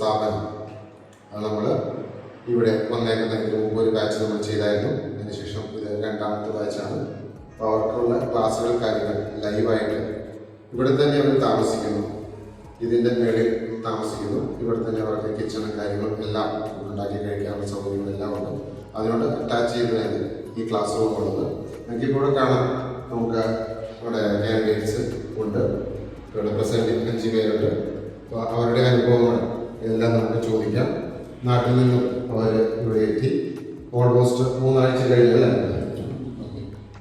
സ്ഥാപനം അത് നമ്മൾ ഇവിടെ വന്നേക്കുന്നതിന് മുമ്പ് ഒരു ബാച്ച് നമ്മൾ ചെയ്തായിരുന്നു. അതിനുശേഷം ഇത് രണ്ടാമത്തെ ബാച്ചാണ് അപ്പോൾ അവർക്കുള്ള ക്ലാസ്സുകൾ കാര്യങ്ങൾ ലൈവായിട്ട് ഇവിടെ തന്നെ അവർ താമസിക്കുന്നു. ഇതിന്റെ മേളിൽ താമസിക്കുന്നു. ഇവിടെ തന്നെ അവർക്ക് കിച്ചണും കാര്യങ്ങളും എല്ലാം ഉണ്ടാക്കി കഴിക്കാനുള്ള സൗകര്യങ്ങളെല്ലാം ഉണ്ട്. അതിനോട് അറ്റാച്ച് ചെയ്തതാണ് ഈ ക്ലാസ് റൂം ഉള്ളത്. എനിക്ക് കാണാം. നമുക്ക് ഇവിടെ ക്യാൻഡിഡേറ്റ്സ് ഉണ്ട്. ഇവിടെ പ്രസന്റ് അഞ്ച് പേരുണ്ട്. അപ്പോൾ അവരുടെ അനുഭവങ്ങൾ എല്ലാം നമുക്ക് ചോദിക്കാം. നാട്ടിൽ നിന്നും അവർ ഇവിടെ എത്തി. ഓൾമോസ്റ്റ് മൂന്നാഴ്ച കഴിഞ്ഞാൽ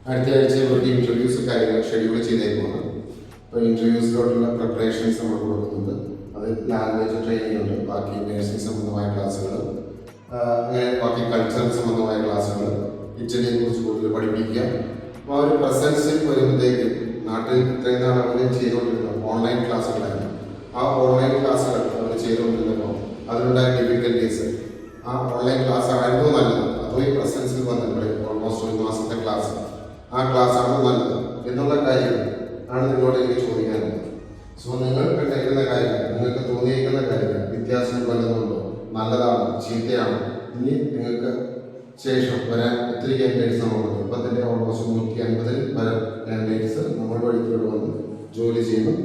അടുത്ത ആഴ്ച ഇവർക്ക് ഇന്റർവ്യൂസ് കാര്യങ്ങൾ ഷെഡ്യൂൾ ചെയ്തേക്കുമാണ് അപ്പോൾ ഇന്റർവ്യൂസിലോട്ടുള്ള പ്രിപ്പറേഷൻസ് നമ്മൾ കൊടുക്കുന്നുണ്ട്. അത് ലാംഗ്വേജ് ട്രെയിനിങ് ഉണ്ട്. ബാക്കി നേഴ്സിംഗ് സംബന്ധമായ ക്ലാസ്സുകൾ അങ്ങനെ ബാക്കി കൾച്ചർ സംബന്ധമായ ക്ലാസ്സുകൾ ഇറ്റലിയെ കുറിച്ച് കൂടുതൽ പഠിപ്പിക്കുക. അപ്പോൾ ആ ഒരു പ്രസൻസിൽ വരുമ്പോഴത്തേക്ക് നാട്ടിൽ ഇത്രയും നാൾ അവർ ചെയ്തുകൊണ്ടിരുന്ന ഓൺലൈൻ ക്ലാസ്സുകളായിരുന്നു ആ ഓൺലൈൻ ക്ലാസ്സുകൾ അവർ ചെയ്തുകൊണ്ടിരുന്നപ്പോൾ അതിലുണ്ടായ ഡിഫിക്കൽറ്റീസ് ആ ഓൺലൈൻ ക്ലാസ് ആയിരുന്നു നല്ലത്. അതോ ഈ പ്രസൻസിൽ വന്നിട്ടുണ്ട് ഓൾമോസ്റ്റ് ഒരു മാസത്തെ ക്ലാസ് ആ ക്ലാസ് ആണ് നല്ലത് എന്നുള്ള കാര്യം ആണ് നിങ്ങളോട് എനിക്ക് ചോദിക്കാനുള്ളത്. സോ നിങ്ങൾ കണ്ടേക്കുന്ന കാര്യം നിങ്ങൾക്ക് തോന്നിയേക്കുന്ന കാര്യം വ്യത്യാസം വല്ലതുണ്ടോ നല്ലതാണോ ചീത്തയാണോ. ഇനി നിങ്ങൾക്ക് ശേഷം വരാൻ ഒത്തിരി കാൻഡിഡേറ്റ്സ് നമ്മളുണ്ട്. ഇപ്പം തന്നെ ഓൾമോസ്റ്റ് നൂറ്റി അൻപതിൽ വരെ കാൻഡിഡേറ്റ്സ് നമ്മൾ വഴിക്കൂടെ വന്ന്. ജോലി ചെയ്യുന്നു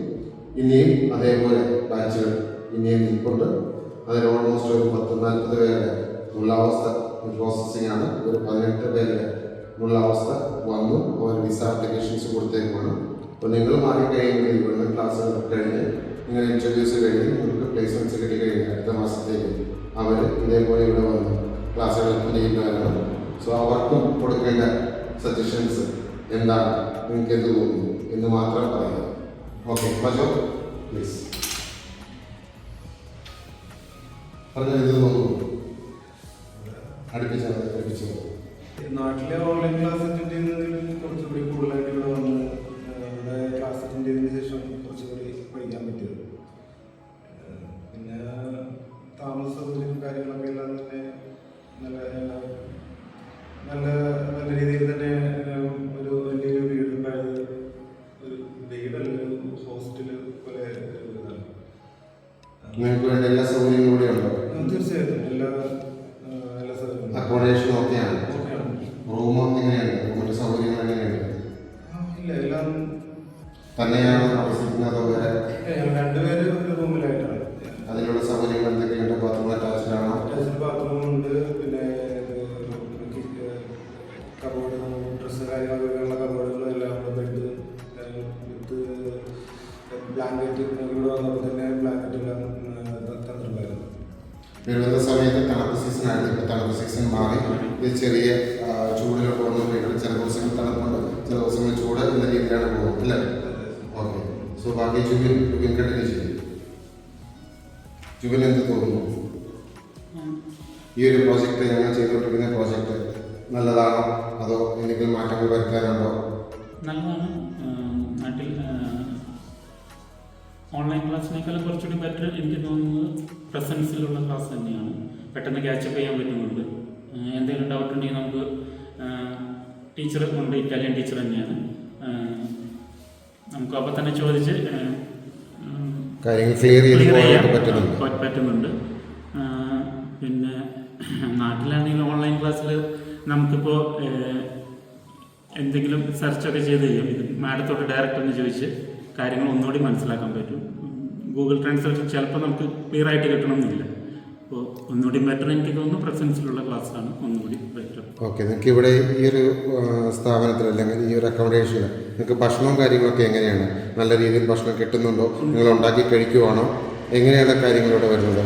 ഇനിയും അതേപോലെ ബാച്ചുകൾ ഇനിയും നിൽപ്പുണ്ട്. അതിൽ ഓൾമോസ്റ്റ് ഒരു പത്ത് നാൽപ്പത് പേരുടെ ഉള്ളാവസ്ഥ പ്രോസസ്സിംഗ് ആണ്. ഒരു പതിനെട്ട് പേരുടെ ഉള്ള അവസ്ഥ വന്നു. അവർ വിസ ആപ്ലിക്കേഷൻസ് കൊടുത്തേക്കുമാണ് അപ്പോൾ നിങ്ങൾ മാറി കഴിയുമ്പോൾ ഇവിടുന്ന് ക്ലാസ്സുകൾ കഴിഞ്ഞ് നിങ്ങൾ ഇന്റർവ്യൂസ് കഴിഞ്ഞ് നിങ്ങൾക്ക് പ്ലേസ്മെന്റ്സ് കിട്ടി കഴിഞ്ഞ് അടുത്ത മാസത്തേക്ക് അവർ ഇതേപോലെ ഇവിടെ വന്ന് ക്ലാസ്സുകൾ ചെയ്യുന്നവരാണ് സോ അവർക്കും കൊടുക്കേണ്ട സജഷൻസ് എന്താണ്? നിങ്ങൾക്ക് എന്ത് തോന്നുന്നു എന്ന് മാത്രം പറയുക ഓക്കെ മജോ പ്ലീസ് പറഞ്ഞാൽ ഇത് തോന്നുന്നു അടുപ്പിച്ചത് അടുപ്പിച്ചത് നാട്ടിലെ ഓൺലൈൻ ക്ലാസ് അറ്റൻഡ് ചെയ്യുന്നതിൽ കുറച്ചുകൂടി കൂടുതലായിട്ട് ഇവിടെ വന്ന് ഇവിടെ ക്ലാസ് അറ്റൻഡ് ചെയ്തതിന് ശേഷം കുറച്ചുകൂടി പഠിക്കാൻ പറ്റിയത്. പിന്നെ താമസ സൗകര്യം കാര്യങ്ങളൊക്കെ എല്ലാം തന്നെ നല്ല നല്ല നല്ല രീതിയിൽ തന്നെ ഒരു വലിയൊരു വീട് ഉണ്ടായത് ഒരു വീടല്ല ഒരു ഹോസ്റ്റൽ പോലെ ഒരു ഇതാണ്. നിങ്ങൾക്ക് വേണ്ട എല്ലാ സൗകര്യങ്ങളും കൂടെ ഉണ്ടോ തീർച്ചയായിട്ടും. എല്ലാ എല്ലാ സൗകര്യങ്ങളും അക്കോമഡേഷൻ ഓക്കെയാണ്. റൂമും റൂമിന്റെ സൗകര്യങ്ങൾ എങ്ങനെയാണ് ഇല്ല എല്ലാം തന്നെയാണ്? ജുബിൻ എന്ത് തോന്നുന്നു? ഈ ഒരു പ്രോജക്റ്റ് ഞങ്ങൾ ചെയ്തുകൊണ്ടിരിക്കുന്ന പ്രോജക്റ്റ് നല്ലതാണോ? അതോ എന്തെങ്കിലും മാറ്റങ്ങൾ വരുത്താനുണ്ടോ? നല്ലതാണ്. നാട്ടിൽ ഓൺലൈൻ ക്ലാസ്സിനേക്കാളും കുറച്ചുകൂടി ബെറ്റർ എനിക്ക് തോന്നുന്നത് പ്രസൻസിലുള്ള ക്ലാസ് തന്നെയാണ്. പെട്ടെന്ന് ക്യാച്ചപ്പ് ചെയ്യാൻ പറ്റുന്നുണ്ട്. എന്തെങ്കിലും ഡൗട്ട് ഉണ്ടെങ്കിൽ നമുക്ക് ടീച്ചർ ഉണ്ട് ഇറ്റാലിയൻ ടീച്ചർ തന്നെയാണ്. നമുക്ക് അപ്പോൾ തന്നെ ചോദിച്ച് കാര്യങ്ങൾ ക്ലിയർ ചെയ്ത് പോകാനായിട്ട് പറ്റുന്നുണ്ട്. പറ്റുന്നുണ്ട്. പിന്നെ നാട്ടിലാണെങ്കിൽ ഓൺലൈൻ ക്ലാസ്സിൽ നമുക്കിപ്പോൾ എന്തെങ്കിലും സെർച്ചൊക്കെ ചെയ്ത് കഴിയും ഇത് മാഡത്തോട് ഡയറക്റ്റ് ഒന്ന് ചോദിച്ച് കാര്യങ്ങൾ ഒന്നുകൂടി മനസ്സിലാക്കാൻ പറ്റും. ഗൂഗിൾ ട്രാൻസ്ലേഷൻ ചിലപ്പോൾ നമുക്ക് ക്ലിയർ ആയിട്ട് കിട്ടണമെന്നില്ല. അപ്പോൾ ഒന്നുകൂടി ബെറ്റർ എനിക്ക് തോന്നുന്നു പ്രസൻസിലുള്ള ക്ലാസ്സാണ് ഒന്നുകൂടി ബെറ്റർ ഓക്കെ നിങ്ങൾക്ക് ഇവിടെ ഈ ഒരു സ്ഥാപനത്തിൽ അല്ലെങ്കിൽ ഈ ഒരു അക്കോമഡേഷനിൽ നിങ്ങൾക്ക് ഭക്ഷണവും കാര്യങ്ങളൊക്കെ എങ്ങനെയാണ്? നല്ല രീതിയിൽ ഭക്ഷണം കിട്ടുന്നുണ്ടോ? നിങ്ങൾ ഉണ്ടാക്കി കഴിക്കുവാണോ? എങ്ങനെയാണ് കാര്യങ്ങളിവിടെ വരുന്നത്?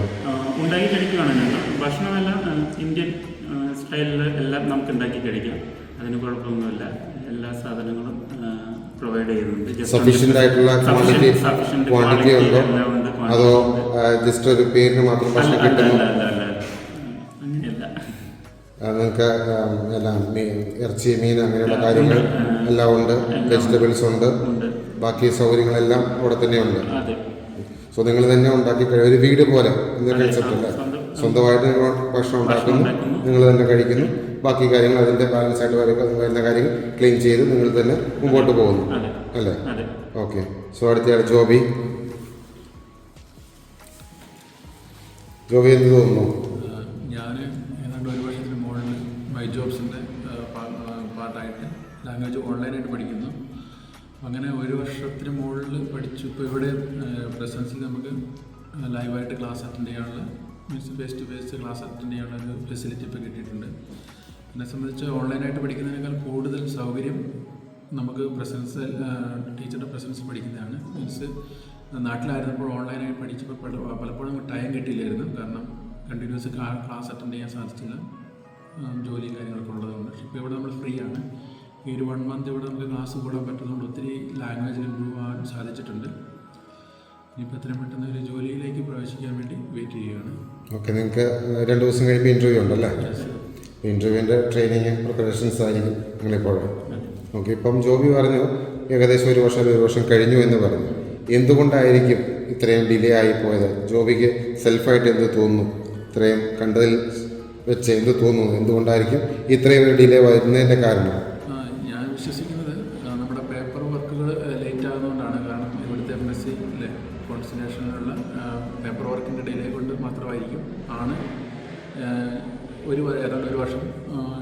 ഉണ്ടാക്കി കഴിക്കുവാണ് ഞങ്ങൾ. ഭക്ഷണമെല്ലാം ഇന്ത്യൻ സ്റ്റൈലിൽ എല്ലാം നമുക്ക് ഉണ്ടാക്കി കഴിക്കാം. അതിന് കുഴപ്പമൊന്നുമില്ല. എല്ലാ സാധനങ്ങളും പ്രൊവൈഡ് ചെയ്യുന്നുണ്ട്. സഫീഷ്യന്റ് ആയിട്ടുള്ള ക്വാണ്ടിറ്റി ക്വാണ്ടിറ്റി ഉണ്ടോ? അതോ. ജസ്റ്റ് ഒരു പേരിന് മാത്രം ഭക്ഷണം കിട്ടുന്നു. നിങ്ങൾക്ക് എല്ലാം മീൻ ഇറച്ചി മീൻ അങ്ങനെയുള്ള കാര്യങ്ങൾ എല്ലാം ഉണ്ട്. വെജിറ്റബിൾസ് ഉണ്ട്. ബാക്കി സൗകര്യങ്ങളെല്ലാം അവിടെ തന്നെയുണ്ട് സോ നിങ്ങൾ തന്നെ ഉണ്ടാക്കി ഒരു വീട് പോലെ എന്ന കൺസെപ്റ്റ് അല്ലേ? സ്വന്തമായിട്ട് നിങ്ങൾ ഭക്ഷണം ഉണ്ടാക്കുന്നു. നിങ്ങൾ തന്നെ കഴിക്കുന്നു. ബാക്കി കാര്യങ്ങൾ അതിന്റെ ബാലൻസ് ആയിട്ട് വരുന്ന കാര്യങ്ങൾ ക്ലീൻ ചെയ്ത് നിങ്ങൾ തന്നെ മുമ്പോട്ട് പോകുന്നു. അല്ലേ? ഓക്കെ സോ അടുത്തയാൾ ജോബി. ജോബി എന്ത് തോന്നുന്നു ഞാൻ ഏതാണ്ട് ഒരു വർഷത്തിന് മുകളിൽ മൈ ജോബ്സിന്റെ പാർട്ടായിട്ട് ലാംഗ്വേജ് ഓൺലൈനായിട്ട് പഠിക്കുന്നു. അങ്ങനെ ഒരു വർഷത്തിന് മുകളിൽ പഠിച്ചു. ഇപ്പോൾ ഇവിടെ പ്രസൻസിൽ നമുക്ക് ലൈവായിട്ട് ക്ലാസ് അറ്റൻഡ് ചെയ്യാനുള്ള means face to face class attend ചെയ്യാനുള്ള ഒരു ഫെസിലിറ്റി ഇപ്പോൾ കിട്ടിയിട്ടുണ്ട്. എന്നെ സംബന്ധിച്ച് ഓൺലൈനായിട്ട് പഠിക്കുന്നതിനേക്കാൾ കൂടുതൽ സൗകര്യം നമുക്ക് പ്രസൻസ് ടീച്ചറുടെ പ്രസൻസ് പഠിക്കുന്നതാണ്. മീൻസ് നാട്ടിലായിരുന്നപ്പോൾ ഓൺലൈനായി പഠിച്ചപ്പോൾ പലപ്പോഴും ടൈം കിട്ടിയില്ലായിരുന്നു. കാരണം കണ്ടിന്യൂസ് ക്ലാസ് അറ്റൻഡ് ചെയ്യാൻ സാധിച്ചില്ല. ജോലി ജോലിയും കാര്യങ്ങളൊക്കെ ഉള്ളതുകൊണ്ട്. പക്ഷേ ഇപ്പോൾ ഇവിടെ നമ്മൾ ഫ്രീ ആണ്. ഈ ഒരു വൺ മന്ത് ഇവിടെ നമുക്ക് ക്ലാസ് കൂടാൻ പറ്റുന്നതുകൊണ്ട് ഒത്തിരി ലാംഗ്വേജ് ഇമ്പ്രൂവ് ആവാൻ സാധിച്ചിട്ടുണ്ട്. ഇനിയിപ്പോൾ എത്രയും പെട്ടെന്ന് ഒരു ജോലിയിലേക്ക് പ്രവേശിക്കാൻ വേണ്ടി വെയിറ്റ് ചെയ്യുകയാണ്. ഓക്കെ നിങ്ങൾക്ക് രണ്ട് ദിവസം കഴിയുമ്പോൾ ഇന്റർവ്യൂ ഉണ്ടല്ലേ? ഇന്റർവ്യൂവിന്റെ ട്രെയിനിങ് പ്രിപ്പറേഷൻസ് ആയിരിക്കും നിങ്ങളിപ്പോൾ ഓക്കെ ഇപ്പം ജോബി പറഞ്ഞു ഏകദേശം ഒരു വർഷം ഒരു വർഷം കഴിഞ്ഞു എന്ന് പറഞ്ഞു. എന്തുകൊണ്ടായിരിക്കും ഇത്രയും ഡിലേ ആയി പോയത്? ജോബിക്ക് സെൽഫായിട്ട് എന്ത് തോന്നുന്നു? ഇത്രയും കണ്ടതിൽ വെച്ച് എന്ത് തോന്നുന്നു? എന്തുകൊണ്ടായിരിക്കും ഇത്രയും ഒരു ഡിലേ വരുന്നതിന്റെ കാരണം? ഞാൻ വിശ്വസിക്കുന്നത് നമ്മുടെ പേപ്പർ വർക്കുകൾ ലേറ്റ് ആകുന്നതുകൊണ്ടാണ് കാരണം ഇവിടുത്തെ എം എസ് സിയിലെ കോൺസെൻട്രേഷനിലുള്ള പേപ്പർ വർക്കിന്റെ ഡിലേ കൊണ്ട് മാത്രമായിരിക്കും ആണ് ഒരു ഏതാണ്ട് ഒരു വർഷം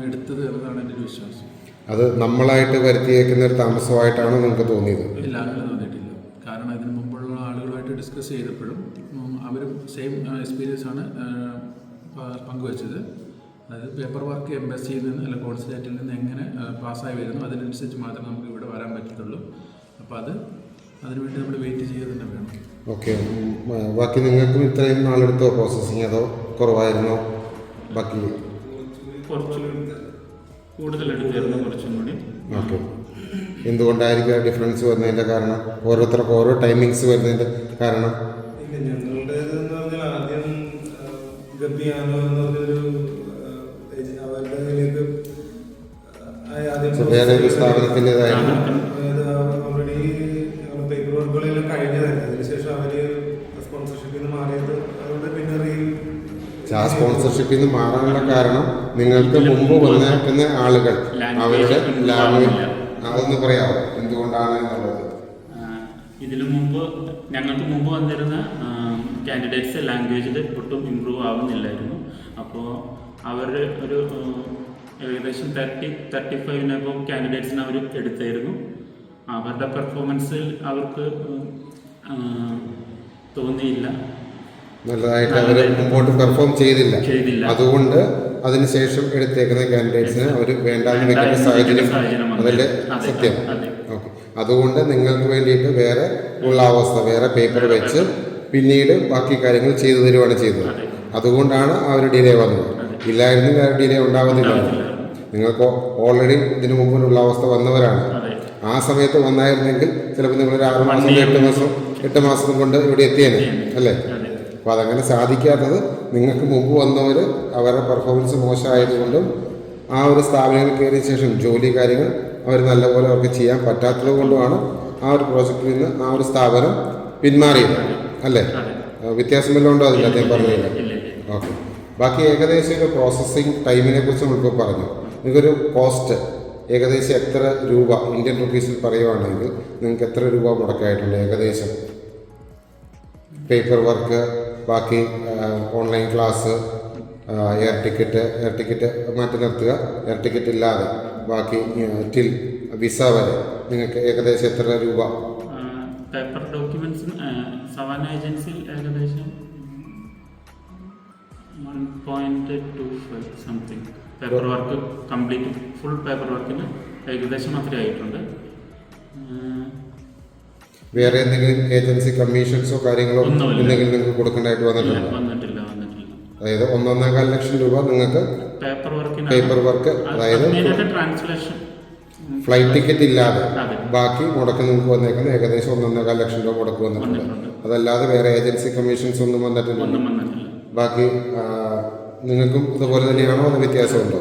എടുത്തത് എന്നതാണ് എന്റെ ഒരു വിശ്വാസം. അത് നമ്മളായിട്ട് വരുത്തിയേക്കുന്ന ഒരു താമസമായിട്ടാണോ നിങ്ങൾക്ക് തോന്നിയത്? ഇല്ല അങ്ങനെ തോന്നിയിട്ടില്ല കാരണം ഇതിന് മുമ്പുള്ള ആളുകളുമായിട്ട് ഡിസ്കസ് ചെയ്തപ്പോഴും അവരും സെയിം എക്സ്പീരിയൻസ് ആണ് പങ്കുവച്ചത്. അതായത് പേപ്പർ വർക്ക് എം എസ് സിയിൽ നിന്ന് അല്ല കോൺസുലേറ്റിൽ നിന്ന് എങ്ങനെ പാസ്സായി വരുന്നു അതിനനുസരിച്ച് മാത്രമേ നമുക്ക് ഇവിടെ വരാൻ പറ്റത്തുള്ളൂ. അപ്പോൾ അത് അതിനുവേണ്ടി നമ്മൾ വെയിറ്റ് ചെയ്യുക തന്നെ വേണം. ഓക്കെ ബാക്കി നിങ്ങൾക്കും ഇത്രയും നാളെടുത്തോ പ്രോസസ്സിങ് അതോ കുറവായിരുന്നോ? ബാക്കി കുറച്ച് കൂടുതൽ എടുത്തായിരുന്നു കുറച്ചും കൂടി. ഓക്കെ എന്തുകൊണ്ടായിരിക്കും ആ ഡിഫറൻസ് വരുന്നതിന്റെ കാരണം? ഓരോരുത്തർക്കും ഓരോ ടൈമിങ്സ് വരുന്നതിന്റെ കാരണം? ഞങ്ങളുടേതെന്ന് പറഞ്ഞാൽ ആദ്യം ഗപ്പിയാനോ എന്ന് പറഞ്ഞൊരു അവരുടെ സ്ഥാപനത്തിന്റെതായിരുന്നു ഓൾറെഡി പേപ്പർ വർക്കുകളെല്ലാം കഴിഞ്ഞതായിരുന്നു. അതിനുശേഷം അവർ സ്പോൺസർഷിപ്പിൽ നിന്ന് മാറിയത്. അതുകൊണ്ട് പിന്നെ റീ ആ സ്പോൺസർഷിപ്പിൽ നിന്ന് മാറാനുള്ള കാരണം നിങ്ങൾക്ക് മുമ്പ് വന്നേക്കുന്ന ആളുകൾ. അവരുടെ ലാംഗ്വേജ് അതൊന്ന് പറയാമോ എന്തുകൊണ്ടാണ് എന്നുള്ളത്? ഇതിനു മുമ്പ് ഞങ്ങൾക്ക് മുമ്പ് വന്നിരുന്ന കാൻഡിഡേറ്റ്സ് ലാംഗ്വേജിൽ ഒട്ടും ഇമ്പ്രൂവ് ആവുന്നില്ലായിരുന്നു. അപ്പോൾ അവർ ഒരു ഏകദേശം തേർട്ടി തേർട്ടി ഫൈവിനപ്പം കാൻഡിഡേറ്റ്സിന് അവർ എടുത്തായിരുന്നു. അവരുടെ പെർഫോമൻസിൽ അവർക്ക് തോന്നിയില്ല. നല്ലതായിട്ട് അവർ മുമ്പോട്ട് പെർഫോം ചെയ്തില്ല. അതുകൊണ്ട് അതിനുശേഷം എടുത്തേക്കുന്ന കാൻഡിഡേറ്റ്സിന് അവർ വേണ്ടാന്ന് വെക്കുന്ന സാഹചര്യം. അതല്ലേ സത്യം? അതുകൊണ്ട് നിങ്ങൾക്ക് വേണ്ടിയിട്ട് വേറെ ഉള്ള അവസ്ഥ വേറെ പേപ്പർ വെച്ച് പിന്നീട് ബാക്കി കാര്യങ്ങൾ ചെയ്തു തരുവാണ് ചെയ്തത്. അതുകൊണ്ടാണ് അവർ ഒരു ഡിലേ വന്നത്. ഇല്ലായിരുന്നു ആ ഡിലേ ഉണ്ടാവുന്നില്ല നിങ്ങൾക്ക് ഓൾറെഡി ഇതിനു മുമ്പിലുള്ള അവസ്ഥ വന്നവരാണ്. ആ സമയത്ത് വന്നായിരുന്നെങ്കിൽ ചിലപ്പോൾ നിങ്ങൾ ഒരു ആറ് മാസം എട്ട് മാസം എട്ട് മാസം കൊണ്ട് ഇവിടെ എത്തിയേനെ അല്ലേ? അപ്പോൾ അതങ്ങനെ സാധിക്കാത്തത് നിങ്ങൾക്ക് മുമ്പ് വന്നവർ അവരുടെ പെർഫോമൻസ് മോശമായതുകൊണ്ടും ആ ഒരു സ്ഥാപനങ്ങളിൽ കയറിയ ശേഷം ജോലി കാര്യങ്ങൾ അവർ നല്ലപോലെ അവർക്ക് ചെയ്യാൻ പറ്റാത്തത് കൊണ്ടുമാണ് ആ ഒരു പ്രോജക്റ്റിൽ നിന്ന് ആ ഒരു സ്ഥാപനം പിന്മാറിയത്. അല്ലേ? വ്യത്യാസം വല്ലതും ഉണ്ടോ അതിൽ അദ്ദേഹം പറഞ്ഞില്ല. ഓക്കെ. ബാക്കി ഏകദേശം ഒരു പ്രോസസ്സിങ് ടൈമിനെ കുറിച്ച് നമ്മളിപ്പോൾ പറഞ്ഞു. നിങ്ങൾക്കൊരു കോസ്റ്റ് ഏകദേശം എത്ര രൂപ ഇന്ത്യൻ റുപ്പീസിൽ പറയുവാണെങ്കിൽ നിങ്ങൾക്ക് എത്ര രൂപ മുടക്കായിട്ടുണ്ട് ഏകദേശം? പേപ്പർ വർക്ക് ബാക്കി online class air ticket air ticket മാറ്റി നിർത്തുക. എയർ ടിക്കറ്റ് ഇല്ലാതെ. ബാക്കി ടിൽ വിസ വരെ. നിങ്ങൾക്ക് ഏകദേശം എത്ര രൂപ? പേപ്പർ ഡോക്യുമെന്റ്സ് സവാന ഏജൻസിയിൽ ഏകദേശം one point two five something paper work complete full paper വർക്കിന് ഏകദേശം അത്ര ആയിട്ടുണ്ട്. വേറെ എന്തെങ്കിലും ഏജൻസി കമ്മീഷൻസോ കാര്യങ്ങളോ. എന്തെങ്കിലും നിങ്ങൾക്ക് കൊടുക്കേണ്ടതായിട്ട് വന്നിട്ടുണ്ടോ? അതായത് ഒന്നൊന്നേകാൽ ലക്ഷം രൂപ നിങ്ങൾക്ക് പേപ്പർ വർക്ക് അതായത് ഫ്ലൈറ്റ് ടിക്കറ്റ് ഇല്ലാതെ ബാക്കി മുടക്ക് നിങ്ങൾക്ക് വന്നേക്കുന്നത് ഏകദേശം ഒന്നൊന്നേകാൽ ലക്ഷം രൂപ മുടക്ക് വന്നിട്ടുണ്ട്. അതല്ലാതെ വേറെ ഏജൻസി കമ്മീഷൻസ് ഒന്നും വന്നിട്ടില്ല. ബാക്കി നിങ്ങൾക്കും ഇതുപോലെ തന്നെയാണോ അത് വ്യത്യാസമുണ്ടോ?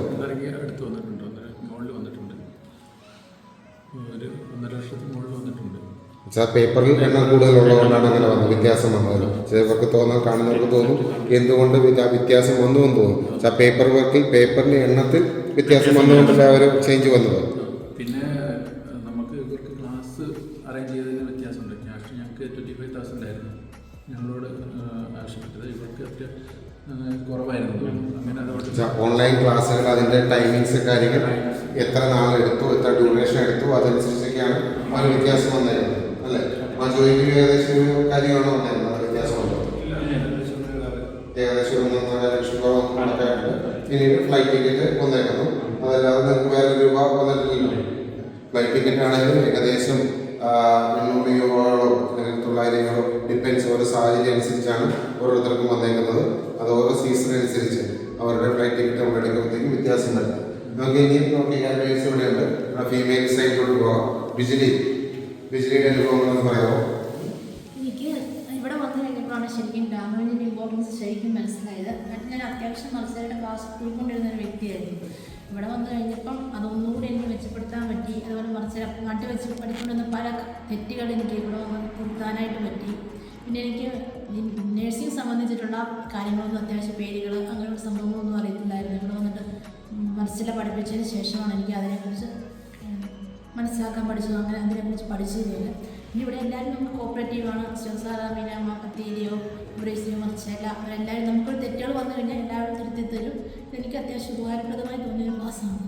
വെച്ചാൽ പേപ്പറിൽ എണ്ണം കൂടുതലുള്ളതുകൊണ്ടാണ് അങ്ങനെ വന്നത്. വ്യത്യാസം വന്നത്. ചിലവർക്ക് തോന്നാൻ കാണുന്നവർക്ക് തോന്നും എന്തുകൊണ്ട് വ്യത്യാ- വ്യത്യാസം വന്നു എന്ന് തോന്നും. വെച്ചാൽ പേപ്പർ വർക്കിൽ പേപ്പറിന്റെ എണ്ണത്തിൽ വ്യത്യാസം വന്നുകൊണ്ടല്ല അവർ ഒരു ചേഞ്ച് വന്നത്. പിന്നെ നമുക്ക് ഇവർക്ക് ക്ലാസ് അറേഞ്ച് ചെയ്തതിന് വ്യത്യാസമുണ്ട്. ക്യാഷ് ഞങ്ങൾക്ക് ട്വന്റി ഫൈവ് തൗസൻഡ് ആയിരുന്നു. ഞങ്ങളോട് ആവശ്യപ്പെട്ടത്. ഇവർക്ക് അത്ര കുറവായിരുന്നു. അങ്ങനെ അതുകൊണ്ട് ഓൺലൈൻ ക്ലാസ്സുകൾ അതിന്റെ ടൈമിങ്സ് കാര്യങ്ങൾ എത്ര നാളെടുത്തു എത്ര ഡ്യൂറേഷൻ എടുത്തു അതനുസരിച്ചൊക്കെയാണ് ഒരു വ്യത്യാസം വന്നിരുന്നത് അല്ലേ ഏകദേശം ഒരു കാര്യമാണോ വ്യത്യാസമുണ്ടോ? ഏകദേശം ഒരു ഒന്നര ലക്ഷം രൂപ കണക്കായിട്ട് പിന്നീട് ഫ്ലൈറ്റ് ടിക്കറ്റ് വന്നേക്കുന്നു. അതല്ലാതെ നിങ്ങൾക്ക് വേറെ രൂപ വന്നിട്ടില്ലല്ലോ. ഫ്ലൈറ്റ് ടിക്കറ്റ് ആണെങ്കിലും ഏകദേശം എണ്ണൂറ് രൂപകളോ അല്ലെങ്കിൽ തൊള്ളായിരം രൂപ ഡിപ്പെൻസ് ഓരോ സാഹചര്യം അനുസരിച്ചാണ് ഓരോരുത്തർക്കും വന്നേക്കുന്നത്. അത് ഓരോ സീസൺ അനുസരിച്ച് അവരുടെ ഫ്ലൈറ്റ് ടിക്കറ്റ് നമ്മൾ എടുക്കുമ്പോഴത്തേക്കും വ്യത്യാസം നമുക്ക് ഇനിയും ഇവിടെയുണ്ട്. ഫീമെയിൽ സൈഡിലോട്ട് പോകാം ബിജിലിയുടെ അനുഭവങ്ങൾ പറയാമോ എനിക്ക് ഇവിടെ വന്നു കഴിഞ്ഞപ്പോഴാണ് ശരിക്കും ഡാമേജിന്റെ ഇമ്പോർട്ടൻസ് ശരിക്കും മനസ്സിലായത്. എന്നിട്ട് ഞാൻ അത്യാവശ്യം മത്സരയുടെ ക്ലാസ് ഉൾക്കൊണ്ടിരുന്ന ഒരു വ്യക്തിയായിരുന്നു. ഇവിടെ വന്നു കഴിഞ്ഞപ്പം അതൊന്നുകൂടി എനിക്ക് മെച്ചപ്പെടുത്താൻ പറ്റി. അതുപോലെ മത്സരം നാട്ടിൽ വെച്ച് പഠിക്കൊണ്ടിരുന്ന പല തെറ്റുകൾ എനിക്ക് ഇവിടെ വന്ന് തിരുത്താനായിട്ട് പറ്റി. പിന്നെ എനിക്ക് നേഴ്സിംഗ് സംബന്ധിച്ചിട്ടുള്ള കാര്യങ്ങളൊന്നും അത്യാവശ്യം പേരുകൾ അങ്ങനെയുള്ള സംഭവങ്ങളൊന്നും അറിയത്തില്ലായിരുന്നു. ഇവിടെ വന്നിട്ട് മത്സരം പഠിപ്പിച്ചതിന് ശേഷമാണ് എനിക്ക് അതിനെക്കുറിച്ച് മനസ്സിലാക്കാൻ പഠിച്ചത്. അങ്ങനെ അതിനെക്കുറിച്ച് പഠിച്ചു പോലെ ഇനി ഇവിടെ എല്ലാവരും നമുക്ക് കോപ്പറേറ്റീവാണ് മീനാമ തീരിയോ ബ്രേസിയോ മർച്ചേല അവരെല്ലാവരും നമുക്കൊരു തെറ്റുകൾ വന്നു കഴിഞ്ഞാൽ എല്ലാവരും തിരുത്തി തരും. എനിക്ക് അത്യാവശ്യം ഉപകാരപ്രദമായി തോന്നിയ ക്ലാസ്സാണ്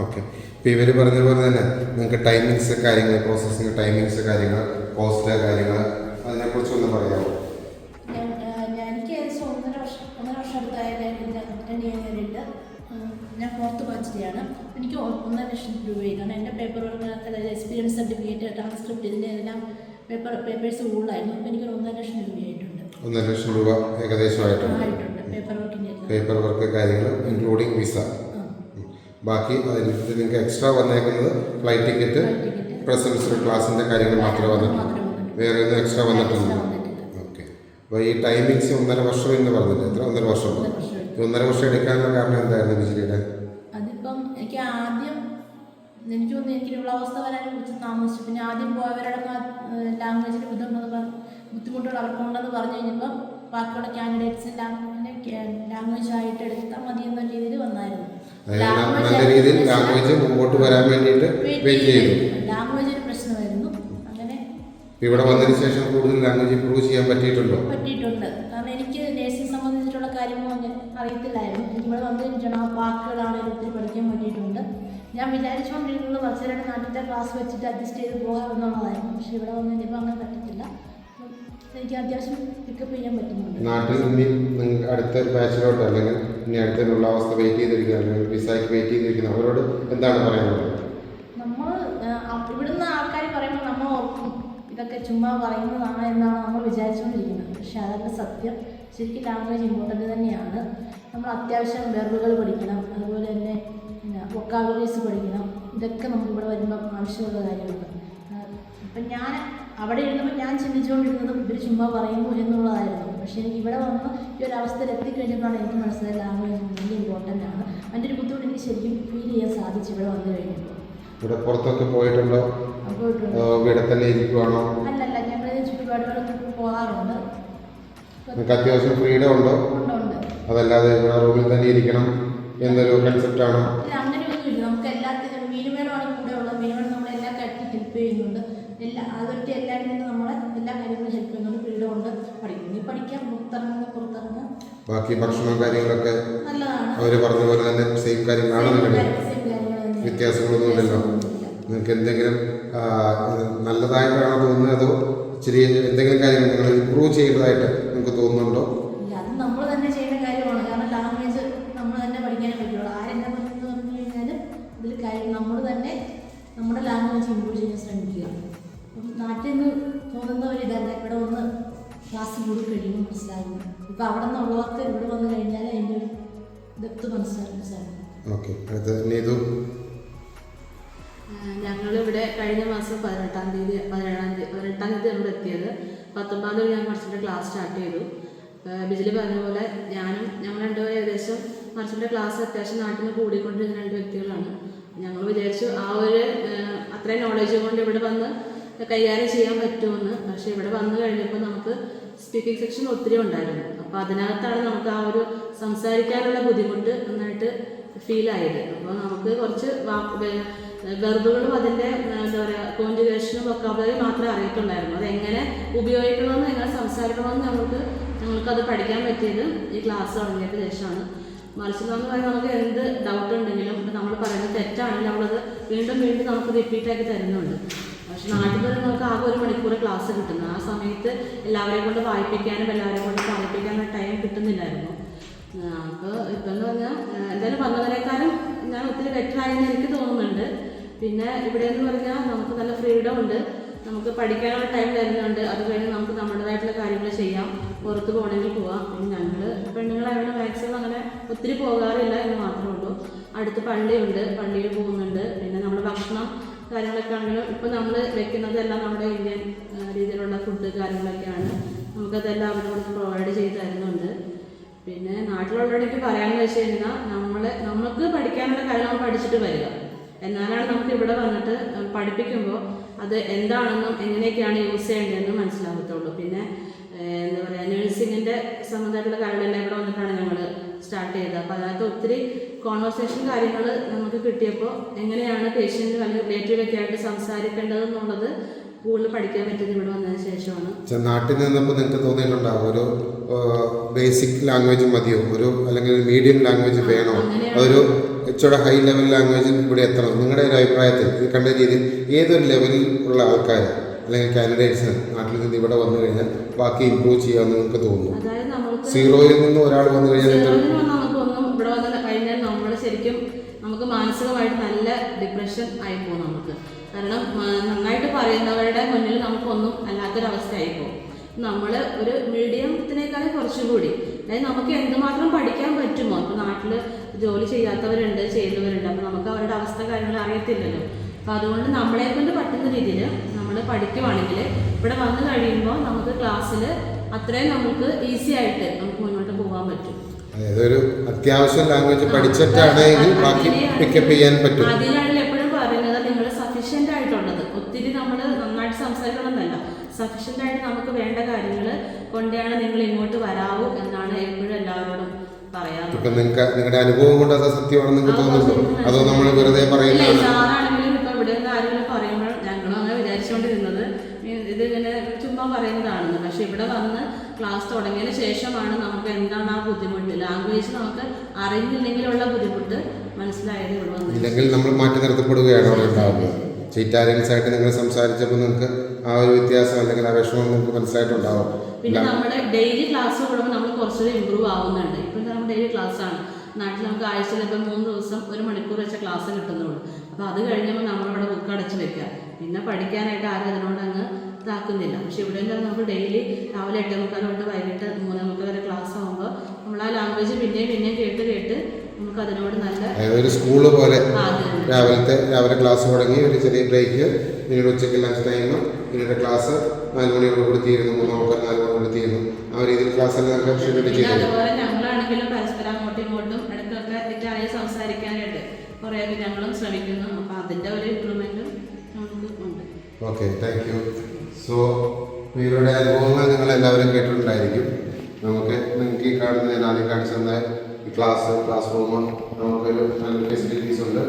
ഓക്കെ ഇപ്പോൾ ഇവർ പറഞ്ഞ പോലെ തന്നെ നിങ്ങൾക്ക് ടൈമിങ്സ് കാര്യങ്ങൾ പ്രോസസ്സിങ് ടൈമിങ്സ് കാര്യങ്ങൾ കോസ്റ്റ് കാര്യങ്ങൾ അതിനെക്കുറിച്ചൊന്ന് പറയാമോ കാരണം എന്റെ പേപ്പർ വർക്ക് അതായത് എക്സ്പീരിയൻസ് സർട്ടിഫിക്കറ്റ് ട്രാൻസ്ക്രിപ്റ്റ് ഇതിന്റെ എല്ലാം പേപ്പർ പേപ്പേഴ്സ് കൂടുതലായിരുന്നു അപ്പോൾ എനിക്കൊരു ഒന്നര ലക്ഷം രൂപയായിട്ടുണ്ട് ഒന്നര ലക്ഷം രൂപ ഏകദേശമായിട്ടുണ്ട് പേപ്പർ വർക്കിന്റെ പേപ്പർ വർക്ക് കാര്യങ്ങൾ ഇൻക്ലൂഡിങ് വിസ ബാക്കി അതിനകത്ത് നിങ്ങൾക്ക് എക്സ്ട്രാ വന്നേക്കുന്നത് ഫ്ലൈറ്റ് ടിക്കറ്റ്. പ്രസൻസ് ക്ലാസ്സിന്റെ കാര്യങ്ങൾ മാത്രമേ വന്നിട്ടുള്ളൂ. വേറെ ഒന്നും എക്സ്ട്രാ വന്നിട്ടില്ല. ഓക്കെ അപ്പോൾ ഈ ടൈമിങ്സ് ഒന്നര വർഷം എന്ന് പറഞ്ഞില്ല? എത്ര? ഒന്നര വർഷം. ഒന്നര വർഷം എടുക്കാനുള്ള കാരണം എന്തായിരുന്നു ബിജിലിയുടെ എനിക്ക് തോന്നുന്നു എനിക്കുള്ള അവസ്ഥ വരാൻ കുറച്ച് താമസിച്ചു. പിന്നെ ആദ്യം പോയവരുടെ ലാംഗ്വേജിൽ ബുദ്ധിമുട്ട് പറഞ്ഞ് ബുദ്ധിമുട്ടുകൾ അവർക്കുണ്ടെന്ന് പറഞ്ഞു കഴിഞ്ഞപ്പം ബാക്കിയുള്ള കാൻഡിഡേറ്റ്സ് ലാംഗ്വേജ് ആയിട്ട് എടുത്താൽ മതി എന്ന രീതിയിൽ വന്നായിരുന്നു. നല്ല രീതിയിൽ ലാംഗ്വേജ് മുമ്പോട്ട് വരാൻ വേണ്ടിയിട്ട് വെയിറ്റ് ചെയ്തു. ലാംഗ്വേജ് ഒരു പ്രശ്നമായിരുന്നു. അങ്ങനെ ഇവിടെ വന്നതിന് ശേഷം കൂടുതൽ ലാംഗ്വേജ് ഇമ്പ്രൂവ് ചെയ്യാൻ പറ്റിയിട്ടുണ്ടോ? പറ്റിയിട്ടുണ്ട്. കാരണം എനിക്ക് നേഴ്സിംഗ് സംബന്ധിച്ചിട്ടുള്ള അങ്ങനെ അറിയത്തില്ലായിരുന്നു. എനിക്ക് ഇവിടെ വന്നു കഴിഞ്ഞാൽ ആ വാക്കുകളാണെങ്കിലും ഒത്തിരി പഠിക്കാൻ പറ്റിയിട്ടുണ്ട് ഞാൻ വിചാരിച്ചുകൊണ്ടിരുന്നത് മത്സരയുടെ നാട്ടിലത്തെ ക്ലാസ് വെച്ചിട്ട് അഡ്ജസ്റ്റ് ചെയ്ത് പോകാമെന്നുള്ളതായിരുന്നു പക്ഷെ ഇവിടെ വന്ന് കഴിഞ്ഞപ്പോൾ അങ്ങനെ പറ്റത്തില്ല. എനിക്ക് അത്യാവശ്യം പിക്കപ്പ് ചെയ്യാൻ പറ്റുന്നുണ്ട്. നാട്ടിൽ ഇനി നിങ്ങൾക്ക് അടുത്ത ബാച്ചിലോട്ട് അല്ലെങ്കിൽ ഇനി അടുത്തുള്ള അവസ്ഥ വെയിറ്റ് ചെയ്തിരിക്കുക അല്ലെങ്കിൽ വിസയ്ക്ക് വെയിറ്റ് ചെയ്തിരിക്കുന്ന അവരോട് എന്താണ് പറയാനുള്ളത്? നമ്മൾ ഇവിടുന്ന് ആൾക്കാർ പറയുമ്പോൾ നമ്മൾ ഇതൊക്കെ ചുമ്മാ പറയുന്നതാണ് എന്നാണ് നമ്മൾ വിചാരിച്ചുകൊണ്ടിരിക്കുന്നത്. പക്ഷെ അതല്ല സത്യം. ശരിക്കും ലാംഗ്വേജ് ഇമ്പോർട്ടന്റ് തന്നെയാണ്. നമ്മൾ അത്യാവശ്യം വെർബുകൾ പഠിക്കണം. അതുപോലെ തന്നെ പിന്നെ വൊക്കാബുലറീസ് പഠിക്കണം. ഇതൊക്കെ നമുക്ക് ഇവിടെ വരുമ്പോൾ ആവശ്യമുള്ള കാര്യമാണ് അപ്പം ഞാൻ അവിടെ ഇരുന്നപ്പോൾ ഞാൻ ചിന്തിച്ചുകൊണ്ടിരുന്നത് ഇവർ ചുമ്മാ പറയുന്നു എന്നുള്ളതായിരുന്നു. പക്ഷേ എനിക്ക് ഇവിടെ വന്ന് ഈ ഒരു അവസ്ഥയിൽ എത്തിക്കഴിഞ്ഞപ്പോഴാണ് എനിക്ക് മനസ്സിലായി ലാംഗ്വേജ് വലിയ ഇമ്പോർട്ടന്റ് ആണ്. അതിന്റെ ഒരു ബുദ്ധിമുട്ട് എനിക്ക് ശരിക്കും ഫീൽ ചെയ്യാൻ സാധിച്ചു ഇവിടെ വന്നു കഴിഞ്ഞപ്പോൾ. ഇവിടെ പുറത്തൊക്കെ പോയിട്ടുണ്ടോ? ഇവിടെ തന്നെ ഇരിക്കുവാണോ? അല്ലല്ല ഞങ്ങൾ ചുറ്റുപാടുകളൊക്കെ പോകാറുണ്ട്. നിങ്ങൾക്ക് അത്യാവശ്യം ഫ്രീഡം ഉണ്ടോ? അതല്ലാതെ ഇവിടെ റൂമിൽ തന്നെ ഇരിക്കണം? എന്നൊരു കൺസെപ്റ്റ് ആണ്? അങ്ങനെയൊന്നുമില്ല. നമുക്ക് എല്ലാത്തിനും മീനുമേനമാണ് കൂടെ ഉള്ളത് മീനുമേൻ നമ്മളെ എല്ലാ കാര്യത്തിലും ഹെൽപ്പ് ചെയ്യുന്നുണ്ട്. എല്ലാ അതൊക്കെ എല്ലാവരും നിന്ന് നമ്മളെ എല്ലാ കാര്യങ്ങളും ഹെൽപ്പ് ചെയ്യുന്നുണ്ട്. ഫ്രീഡം ഉണ്ട് പഠിക്കാം പുറത്തിറങ്ങുന്ന ബാക്കി ഭക്ഷണവും കാര്യങ്ങളൊക്കെ അവർ പറഞ്ഞ പോലെ തന്നെ സെയിം കാര്യങ്ങളാണ്. വ്യത്യാസങ്ങളൊന്നുമില്ലല്ലോ നിങ്ങൾക്ക് എന്തെങ്കിലും നല്ലതായിട്ടാണോ തോന്നുന്നത്? അതോ ഇച്ചിരി എന്തെങ്കിലും കാര്യങ്ങൾ നിങ്ങൾ ഇമ്പ്രൂവ് ചെയ്തതായിട്ട് നിങ്ങൾക്ക് തോന്നുന്നുണ്ടോ? ഓക്കെ. നീതു? ഞങ്ങളിവിടെ കഴിഞ്ഞ മാസം പതിനെട്ടാം തീയതി പതിനേഴാം തീയതി പതിനെട്ടാം തീയതി നമ്മൾ എത്തിയത്. പത്തൊമ്പതാം തീയതി ഞാൻ മർച്ചിന്റെ ക്ലാസ് സ്റ്റാർട്ട് ചെയ്തു. ബിജലി പറഞ്ഞ പോലെ ഞാനും ഞങ്ങൾ രണ്ടുപേരും ഏകദേശം മർച്ചിന്റെ ക്ലാസ് അത്യാവശ്യം നാട്ടിൽ നിന്ന് കൂടിക്കൊണ്ടിരുന്ന രണ്ട് വ്യക്തികളാണ്. ഞങ്ങൾ വിചാരിച്ചു ആ ഒരു അത്രയും നോളേജ് കൊണ്ട് ഇവിടെ വന്ന് കൈകാര്യം ചെയ്യാൻ പറ്റുമെന്ന്. പക്ഷെ ഇവിടെ വന്നു കഴിഞ്ഞപ്പോൾ നമുക്ക് സ്പീക്കിംഗ് സെക്ഷൻ ഒത്തിരി ഉണ്ടായിരുന്നു. അപ്പോൾ അതിനകത്താണ് നമുക്ക് ആ ഒരു സംസാരിക്കാനുള്ള ബുദ്ധിമുട്ട് നന്നായിട്ട് ഫീലായത് അപ്പോൾ നമുക്ക് കുറച്ച് വെർബുകളും അതിന്റെ എന്താ പറയുക കോൺജുഗേഷനും വൊക്കാബുലറി മാത്രമേ അറിയത്തുള്ളായിരുന്നു അതെങ്ങനെ ഉപയോഗിക്കണമെന്ന് എങ്ങനെ സംസാരിക്കണമെന്ന് നമുക്ക് ഞങ്ങൾക്കത് പഠിക്കാൻ പറ്റിയത് ഈ ക്ലാസ് തുടങ്ങിയതിന് ശേഷമാണ്. മറിച്ച് എന്ന് പറയുന്നത് നമുക്ക് എന്ത് ഡൗട്ട് ഉണ്ടെങ്കിലും നമ്മൾ പറയുന്നത് തെറ്റാണെങ്കിൽ നമ്മളത് വീണ്ടും വീണ്ടും നമുക്ക് റിപ്പീറ്റാക്കി തരുന്നുണ്ട്. പക്ഷെ നാട്ടിൽ നിന്ന് നമുക്ക് ആകെ ഒരു മണിക്കൂർ ക്ലാസ് കിട്ടുന്നു. ആ സമയത്ത് എല്ലാവരെയും കൊണ്ട് വായിപ്പിക്കാനും എല്ലാവരെയും കൊണ്ട് പഠിപ്പിക്കാനും ടൈം കിട്ടുന്നില്ലായിരുന്നു. അപ്പോൾ എന്ന് പറഞ്ഞാൽ എന്തായാലും വന്നവരെക്കാളും ഞാൻ ഒത്തിരി ബെറ്റർ ആയെന്ന് എനിക്ക് തോന്നുന്നുണ്ട്. പിന്നെ ഇവിടെ എന്ന് പറഞ്ഞാൽ നമുക്ക് നല്ല ഫ്രീഡം ഉണ്ട്. നമുക്ക് പഠിക്കാനുള്ള ടൈം തരുന്നുണ്ട് അത് കഴിഞ്ഞ് നമുക്ക് നമ്മുടേതായിട്ടുള്ള കാര്യങ്ങൾ ചെയ്യാം. പുറത്ത് പോകണമെങ്കിൽ പോവാം. പിന്നെ ഞങ്ങൾ പെണ്ണുങ്ങളായതുകൊണ്ട് മാക്സിമം അങ്ങനെ ഒത്തിരി പോകാറില്ല എന്ന് മാത്രമേ ഉള്ളൂ. അടുത്ത് പള്ളിയുണ്ട്. പള്ളിയിൽ പോകുന്നുണ്ട്. പിന്നെ നമ്മൾ ഭക്ഷണം കാര്യങ്ങളൊക്കെ ആണെങ്കിലും ഇപ്പം നമ്മൾ വെക്കുന്നതെല്ലാം നമ്മുടെ ഇന്ത്യൻ രീതിയിലുള്ള ഫുഡ് കാര്യങ്ങളൊക്കെയാണ്. നമുക്കതെല്ലാം അവരോട് പ്രൊവൈഡ് ചെയ്ത് തരുന്നുണ്ട്. പിന്നെ നാട്ടിലുള്ളവരോട് എനിക്ക് പറയാമെന്ന് വെച്ച് കഴിഞ്ഞാൽ നമ്മൾ നമുക്ക് പഠിക്കാനുള്ള കാര്യം നമ്മൾ പഠിച്ചിട്ട് വരിക. എന്നാലാണ് നമുക്ക് ഇവിടെ വന്നിട്ട് പഠിപ്പിക്കുമ്പോൾ അത് എന്താണെന്നും എങ്ങനെയൊക്കെയാണ് യൂസ് ചെയ്യേണ്ടതെന്നും മനസ്സിലാകത്തുള്ളൂ പിന്നെ എന്താ പറയുക നഴ്സിങ്ങിന്റെ സംബന്ധമായിട്ടുള്ള കാര്യങ്ങളെല്ലാം ഇവിടെ വന്നിട്ടാണ് ഞങ്ങൾ സ്റ്റാർട്ട് ചെയ്തത്. അപ്പോൾ അതിനകത്ത് ഒത്തിരി കോൺവെർസേഷൻ കാര്യങ്ങൾ നമുക്ക് കിട്ടിയപ്പോൾ എങ്ങനെയാണ് പേഷ്യന്റ് അല്ലെങ്കിൽ റിലേറ്റീവൊക്കെ ആയിട്ട് സംസാരിക്കേണ്ടതെന്നുള്ളത് കൂടുതൽ പഠിക്കാൻ പറ്റുന്നത് ഇവിടെ വന്നതിന് ശേഷമാണ്. നാട്ടിൽ നിന്നപ്പോൾ നിങ്ങൾക്ക് തോന്നിയിട്ടുണ്ടാവും ഒരു ബേസിക് ലാംഗ്വേജ് മതിയോ? ഒരു അല്ലെങ്കിൽ മീഡിയം ലാംഗ്വേജ് വേണോ? ഒരു ഇച്ചിരി ഹൈ ലെവൽ ലാംഗ്വേജിൽ ഇവിടെ എത്തണം. നിങ്ങളുടെ ഒരു അഭിപ്രായത്തിൽ ഇത് കണ്ട രീതിയിൽ ഏതൊരു ലെവലിൽ ഉള്ള ആൾക്കാർ അല്ലെങ്കിൽ കാൻഡിഡേറ്റ്സിന് നാട്ടിൽ നിന്ന് ഇവിടെ വന്നു കഴിഞ്ഞാൽ ബാക്കി ഇമ്പ്രൂവ് ചെയ്യാമെന്ന് നിങ്ങൾക്ക് തോന്നുന്നു? സീറോയിൽ നിന്ന് ഒരാൾ വന്നു കഴിഞ്ഞാൽ ഇവിടെ വന്ന് കഴിഞ്ഞാൽ നമ്മൾ ശരിക്കും നമുക്ക് മാനസികമായിട്ട് നല്ല ഡിപ്രഷൻ ആയി പോകും നമുക്ക്. കാരണം നന്നായിട്ട് പറയുന്നവരുടെ മുന്നിൽ നമുക്കൊന്നും അല്ലാത്തൊരവസ്ഥയായി പോകും നമ്മൾ ഒരു മീഡിയത്തിനേക്കാളും കുറച്ചുകൂടി അതായത് നമുക്ക് എന്തുമാത്രം പഠിക്കാൻ പറ്റുമോ? ഇപ്പോൾ നാട്ടിൽ ജോലി ചെയ്യാത്തവരുണ്ട് ചെയ്യുന്നവരുണ്ട് അപ്പോൾ നമുക്ക് അവരുടെ അവസ്ഥ കാര്യങ്ങൾ അറിയത്തില്ലല്ലോ. അപ്പോൾ അതുകൊണ്ട് നമ്മളെ കൊണ്ട് പറ്റുന്ന രീതിയിൽ നമ്മൾ പഠിക്കുവാണെങ്കിൽ ഇവിടെ വന്ന് കഴിയുമ്പോൾ നമുക്ക് ക്ലാസ്സിൽ അത്രയും നമുക്ക് ഈസി ആയിട്ട് നമുക്ക് മുന്നോട്ട് പോകാൻ പറ്റും. അതായത് ഒരു അത്യാവശ്യം ലാംഗ്വേജ് പഠിച്ചിട്ടാണെങ്കിൽ ബാക്കി പിക്കപ്പ് ചെയ്യാൻ പറ്റും അതിനാണ് എപ്പോഴും പറയുന്നത് നിങ്ങൾ സഫീഷ്യന്റ് ആയിട്ടുള്ളത് ഒത്തിരി നമ്മൾ നന്നായിട്ട് സംസാരിക്കണം എന്നല്ല സഫീഷ്യന്റ് ആയിട്ട് നമുക്ക് വേണ്ട കാര്യങ്ങൾ കൊണ്ടാണ് നിങ്ങൾ ഇങ്ങോട്ട് വരാവൂ എന്നാണ് എപ്പോഴും എല്ലാവരോടും പറയാറ്. ഇപ്പൊ നിങ്ങൾക്ക് നിങ്ങളുടെ അനുഭവം കൊണ്ട് അത് സത്യമാണെന്ന് നിങ്ങൾക്ക് തോന്നുന്നുണ്ടോ? അതോ നമ്മൾ വെറുതെ പറയുന്നതാണ്? സാറാണെങ്കിലും ഇപ്പൊ ഇവിടെ നിന്ന് ആരെങ്കിലും പറയുമ്പോൾ ഞങ്ങളും അങ്ങനെ വിചാരിച്ചുകൊണ്ടിരുന്നത്. ഇത് ഇങ്ങനെ ചുമ്മാ പറയുന്നതാണെന്ന്. പക്ഷെ ഇവിടെ വന്ന് ക്ലാസ് തുടങ്ങിയതിന് ശേഷമാണ് നമുക്ക് എന്താണ് ആ ബുദ്ധിമുട്ട്? ലാംഗ്വേജ് നമുക്ക് അറിഞ്ഞില്ലെങ്കിലുള്ള ബുദ്ധിമുട്ട് മനസ്സിലായത് ഇവിടെ വന്നു ഇല്ലെങ്കിൽ നമ്മൾ മാറ്റി നിർത്തപ്പെടുകയാണ് അവിടെ ഉണ്ടാവുന്നത്. ചീറ്റാരിയൻസ് ആയിട്ട് നിങ്ങൾ സംസാരിച്ചപ്പോൾ നിങ്ങൾക്ക് ആ ഒരു വ്യത്യാസം അല്ലെങ്കിൽ ആ വിഷമം നമുക്ക് മനസ്സിലായിട്ടുണ്ടാവും. പിന്നെ നമ്മുടെ ഡെയിലി ക്ലാസ് കൂടുമ്പോൾ നമ്മൾ കുറച്ചുകൂടി ഇമ്പ്രൂവ് ആവുന്നുണ്ട്. ഇപ്പം നമ്മൾ ഡെയിലി ക്ലാസ് ആണ്. നാട്ടിൽ നമുക്ക് ആഴ്ചയിൽ ഇപ്പം മൂന്ന് ദിവസം ഒരു മണിക്കൂർ വെച്ച ക്ലാസ് കിട്ടുന്നുള്ളൂ. അപ്പോൾ അത് കഴിഞ്ഞപ്പോൾ നമ്മളിവിടെ ബുക്ക് അടച്ചു വെക്കുക. പിന്നെ പഠിക്കാനായിട്ട് ആരും അതിനോട് അങ്ങ് ഇതാക്കുന്നില്ല. പക്ഷെ ഇവിടെ എല്ലാം നമുക്ക് ഡെയിലി രാവിലെ എട്ടേ മുക്കാൽ തൊട്ട് വൈകിട്ട് മൂന്നേ മുക്കാൽ വരെ ക്ലാസ് ആകുമ്പോൾ നമ്മൾ ആ ലാംഗ്വേജ് പിന്നെയും പിന്നെയും കേട്ട് കേട്ട് നമുക്ക് അതിനോട് നല്ല സ്കൂൾ പോലെ. ആ, അത്. രാവിലത്തെ രാവിലെ ക്ലാസ് തുടങ്ങി ഒരു ചെറിയ ബ്രേക്ക് പിന്നീട് ഉച്ചയ്ക്ക് ലഞ്ച് ടൈം പിന്നീട് ക്ലാസ് നാല് മണിയോട് കൂടി തീരുന്നു മൂന്ന് മുക്കാൽ നാല് മണിയോട് കൂടി തീരുന്നു ആ രീതിയിൽ ക്ലാസ് എല്ലാം നിങ്ങൾക്ക് ഷെഡ്യൂൾ അതുപോലെ ഞങ്ങളാണെങ്കിലും പരസ്പരം അങ്ങോട്ടും ഇങ്ങോട്ടും ഇടയ്ക്കൊക്കെ ഇറ്റാലിയ സംസാരിക്കാനായിട്ട് കുറേയൊക്കെ ഞങ്ങളും ശ്രമിക്കുന്നു. അപ്പോൾ അതിന്റെ ഒരു ഇമ്പ്രൂവ്മെന്റും നമുക്ക് ഉണ്ട്. ഓക്കെ താങ്ക് യു സോ ഇവരുടെ അനുഭവങ്ങൾ നിങ്ങൾ എല്ലാവരും കേട്ടിട്ടുണ്ടായിരിക്കും. നമുക്ക് നിങ്ങൾക്ക് ഈ കാണുന്ന ഞാൻ ആദ്യം കാണിച്ചു തന്ന ഈ ക്ലാസ് ക്ലാസ് റൂം നമുക്കൊരു നല്ല ഫെസിലിറ്റീസ് ഉണ്ട്.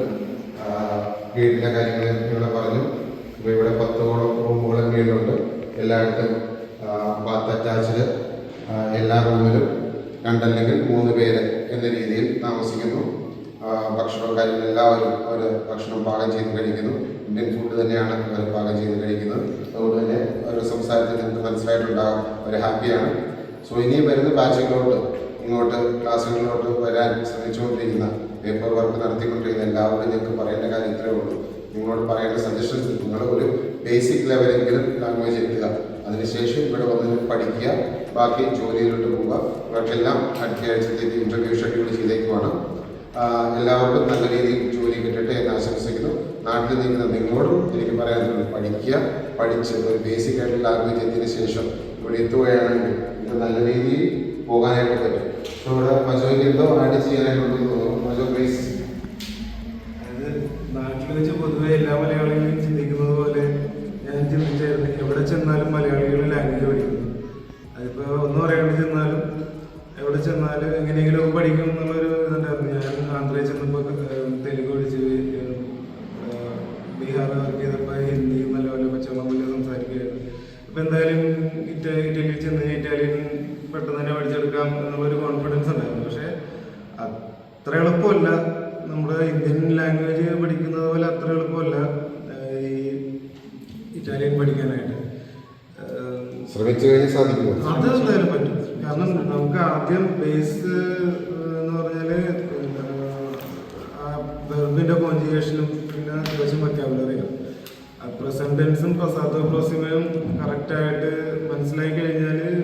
ഗൈഡിന്റെ കാര്യങ്ങൾ ഇവിടെ പറഞ്ഞു. ഇപ്പോൾ ഇവിടെ പത്തോളം റൂമുകളും ഗൈഡുണ്ട് എല്ലായിടത്തും ബാത്ത് അറ്റാച്ച്ഡ് എല്ലാ റൂമിലും രണ്ടല്ലെങ്കിൽ മൂന്ന് പേര് എന്ന രീതിയിൽ താമസിക്കുന്നു. ഭക്ഷണം കാര്യങ്ങളും എല്ലാവരും അവർ ഭക്ഷണം പാകം ചെയ്ത് കഴിക്കുന്നു. ഇന്ത്യൻ ഫുഡ് തന്നെയാണ് അവർ പാകം ചെയ്ത് കഴിക്കുന്നത്. അതുകൊണ്ട് തന്നെ അവരുടെ സംസാരത്തിൽ നിങ്ങൾക്ക് മനസ്സിലായിട്ടുണ്ടാകും അവർ ഹാപ്പിയാണ് സോ ഇനിയും വരുന്ന ബാച്ചുകളിലോട്ട് ഇങ്ങോട്ട് ക്ലാസ്സുകളിലോട്ട് വരാൻ ശ്രമിച്ചുകൊണ്ടിരിക്കുന്ന പേപ്പർ വർക്ക് നടത്തിക്കൊണ്ടിരിക്കുന്ന എല്ലാവരും ഞങ്ങൾക്ക് പറയേണ്ട കാര്യം ഇത്രയേ ഉള്ളൂ. നിങ്ങളോട് പറയേണ്ട സജഷൻസ് നിങ്ങൾ ഒരു ബേസിക് ലെവലെങ്കിലും ലാംഗ്വേജ് എടുക്കുക അതിനുശേഷം ഇവിടെ വന്ന് പഠിക്കുക. ബാക്കി ജോലിയിലോട്ട് പോവുക. ഇവർക്കെല്ലാം അടുത്ത ആഴ്ചത്തേക്ക് ഇന്റർവ്യൂ ഷെഡ്യൂൾ ചെയ്തേക്കുവാണ് എല്ലാവർക്കും നല്ല രീതിയിൽ ജോലി കിട്ടട്ടെ എന്ന് ആശംസിക്കുന്നു. നാട്ടിൽ നിൽക്കുന്ന നിങ്ങളോടും എനിക്ക് പറയാനുള്ളത് പഠിക്കുക. പഠിച്ച് ഒരു ബേസിക് ആയിട്ടുള്ള ലാംഗ്വേജ് എത്തിയതിനു ശേഷം ഇവിടെ എത്തുകയാണെങ്കിൽ ഇത് നല്ല രീതിയിൽ പോകാനായിട്ട് പറ്റും. അപ്പോൾ ഇവിടെ മജോയ്ക്ക് എന്തോ ആഡ് ചെയ്യാനായിട്ടുണ്ടെന്ന് തോന്നുന്നു. മജോ പ്ലീസ് അതായത് നാട്ടിൽ വെച്ച് പൊതുവെ എല്ലാ മലയാളികളും ചിന്തിക്കുന്നത് പോലെ ഞാൻ ചിന്തിച്ചായിരുന്നു എവിടെ ചെന്നാലും മലയാളികൾ ലാംഗ്വേജ് പഠിക്കുന്നു അതിപ്പോൾ ഒന്ന് പറയാണ്ട് ചെന്നാലും എവിടെ ചെന്നാലും എങ്ങനെയെങ്കിലും പഠിക്കും എന്നുള്ളൊരു ഇതുണ്ടായിരുന്നു. ഞാൻ ആന്ധ്രയിൽ ചെന്നപ്പോൾ തെലുങ്ക് പഠിച്ച് ഏഹ്, ബീഹാർ വർക്ക് ചെയ്തപ്പോൾ ഹിന്ദി നല്ലപോലെ പച്ചവെള്ളം സംസാരിക്കുകയായിരുന്നു അപ്പം എന്തായാലും ഇറ്റ ഇറ്റലിയിൽ ചെന്ന് കഴിഞ്ഞാൽ ഇറ്റാലിയൻ പെട്ടെന്ന് തന്നെ പഠിച്ചെടുക്കാം എന്നുള്ളൊരു കോൺഫിഡൻസ് ഉണ്ടായിരുന്നു പക്ഷേ അത്ര എളുപ്പമല്ല നമ്മുടെ ഇന്ത്യൻ ലാംഗ്വേജ് പഠിക്കുന്നത് പോലെ അത്ര എളുപ്പമല്ല ഏഹ്, ഈ പഠിക്കാനായിട്ട്. ശ്രമിച്ചു കഴിഞ്ഞാൽ സാധിക്കുമോ? അത് എന്തായാലും പറ്റും. കാരണം നമുക്ക് ആദ്യം ബേസ് എന്ന് പറഞ്ഞാൽ ആ വെർബിന്റെ കോഞ്ചുഗേഷനും പിന്നെ അത്യാവശ്യം വൊക്കാബുലറിയും പ്രസന്റൻസും പ്രസാദോപ്രോസിമയും പ്രസാദ പ്രോസിമയും കറക്റ്റായിട്ട് മനസ്സിലാക്കി കഴിഞ്ഞാൽ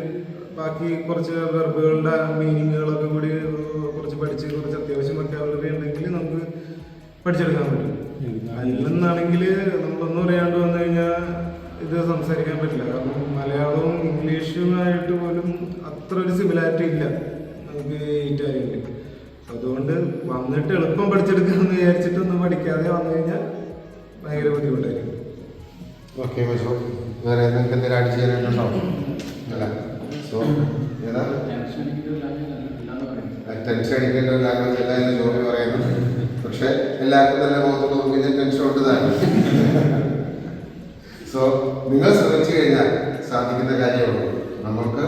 ബാക്കി കുറച്ച് വെർബുകളുടെ മീനിങ്ങുകളൊക്കെ കൂടി കുറച്ച് പഠിച്ച് കുറച്ച് അത്യാവശ്യം വൊക്കാബുലറി ഉണ്ടെങ്കിൽ നമുക്ക് പഠിച്ചെടുക്കാൻ പറ്റും. അല്ലെന്നാണെങ്കിൽ നമ്മളൊന്നും അറിയാണ്ട് ഇത് സംസാരിക്കാൻ പറ്റില്ല. കാരണം മലയാളവും ഇംഗ്ലീഷുമായിട്ട് പോലും അത്ര ഒരു സിമിലാരിറ്റി ഇല്ല. നമുക്ക് ഇറ്റാലിയനിൽ അതുകൊണ്ട് വന്നിട്ട് എളുപ്പം പഠിച്ചെടുക്കാമെന്ന് വിചാരിച്ചിട്ടൊന്നും പഠിക്കാതെ വന്നു കഴിഞ്ഞാൽ ഭയങ്കര ബുദ്ധിമുട്ടായിരിക്കും. ഓക്കെ മജോ വേറെ നിങ്ങൾക്ക് എന്തെങ്കിലും ആഡ് ചെയ്യാനായിട്ടുണ്ടോ? അല്ല. സോ ഏതാ? ടെൻഷൻ അടിക്കേണ്ട ഒരു ലാംഗ്വേജ് അല്ല എന്ന് ജോലി പറയുന്നു. പക്ഷെ എല്ലാവർക്കും തന്നെ മുഖത്തോട് നോക്കി ടെൻഷൻ ഉണ്ടതാണ് സോ നിങ്ങൾ ശ്രമിച്ചു കഴിഞ്ഞാൽ സാധിക്കുന്ന കാര്യമുള്ളൂ നമുക്ക്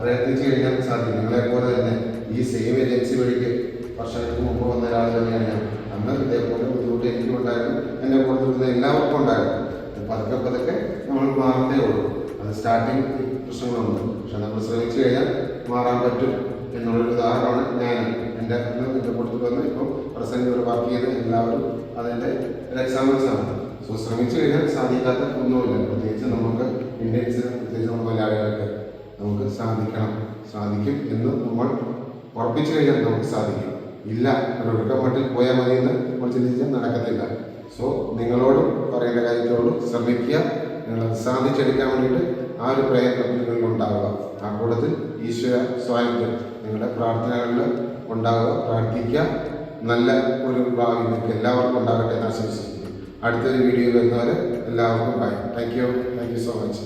പ്രയത്നിച്ചു കഴിഞ്ഞാൽ സാധിക്കും. നിങ്ങളെ പോലെ തന്നെ ഈ സെയിം ഏജൻസി വഴിക്ക് വർഷങ്ങൾക്ക് മുമ്പ് വന്ന ഒരാൾ തന്നെയാണ് ഞാൻ. അന്ന് ഇതേപോലെ ബുദ്ധിമുട്ട് എനിക്കും ഉണ്ടായിരുന്നു എന്റെ കൂടെ നിൽക്കുന്ന എല്ലാവർക്കും ഉണ്ടായിരുന്നു. പതുക്കെ പതുക്കെ നമ്മൾ മാറത്തേ ഉള്ളൂ. അത് സ്റ്റാർട്ടിങ് പ്രശ്നങ്ങളുണ്ട് പക്ഷെ നമ്മൾ ശ്രമിച്ചു കഴിഞ്ഞാൽ മാറാൻ പറ്റും എന്നുള്ളൊരു ഉദാഹരണമാണ് ഞാൻ എന്റെ അന്ന് എന്റെ കൂട്ടത്തിൽ വന്ന് ഇപ്പം പ്രസന്റ് ഒരു വർക്ക് ചെയ്ത് എല്ലാവരും അതിന്റെ ഒരു എക്സാമ്പിൾസ് ആണ്. സോ ശ്രമിച്ചു കഴിഞ്ഞാൽ സാധിക്കാത്ത ഒന്നുമില്ല. പ്രത്യേകിച്ച് നമുക്ക് ഇന്ത്യൻസിന് പ്രത്യേകിച്ച് നമ്മുടെ മലയാളികൾക്ക് നമുക്ക് സാധിക്കണം സാധിക്കും എന്ന് നമ്മൾ ഉറപ്പിച്ചു കഴിഞ്ഞാൽ നമുക്ക് സാധിക്കും. ഇല്ല ഒരു മട്ടിൽ പോയാൽ മതി എന്ന് നമ്മൾ ചിന്തിച്ചാൽ നടക്കത്തില്ല. സോ നിങ്ങളോടും പറയേണ്ട കാര്യത്തോടും ശ്രമിക്കുക. നിങ്ങളത് സാധിച്ചെടുക്കാൻ വേണ്ടിയിട്ട് ആ ഒരു പ്രയത്നം നിങ്ങളിൽ ഉണ്ടാവുക. ആ കൂട്ടത്തിൽ ഈശ്വര സ്വാതന്ത്ര്യം നിങ്ങളുടെ പ്രാർത്ഥനകളിൽ ഉണ്ടാവുക പ്രാർത്ഥിക്കുക. നല്ല ഒരു ഭാവി നിങ്ങൾക്ക് എല്ലാവർക്കും ഉണ്ടാകട്ടെ എന്ന് ആശംസിക്കുന്നു. അടുത്തൊരു വീഡിയോ വരുന്നവരെ എല്ലാവർക്കും bye thank you thank you so much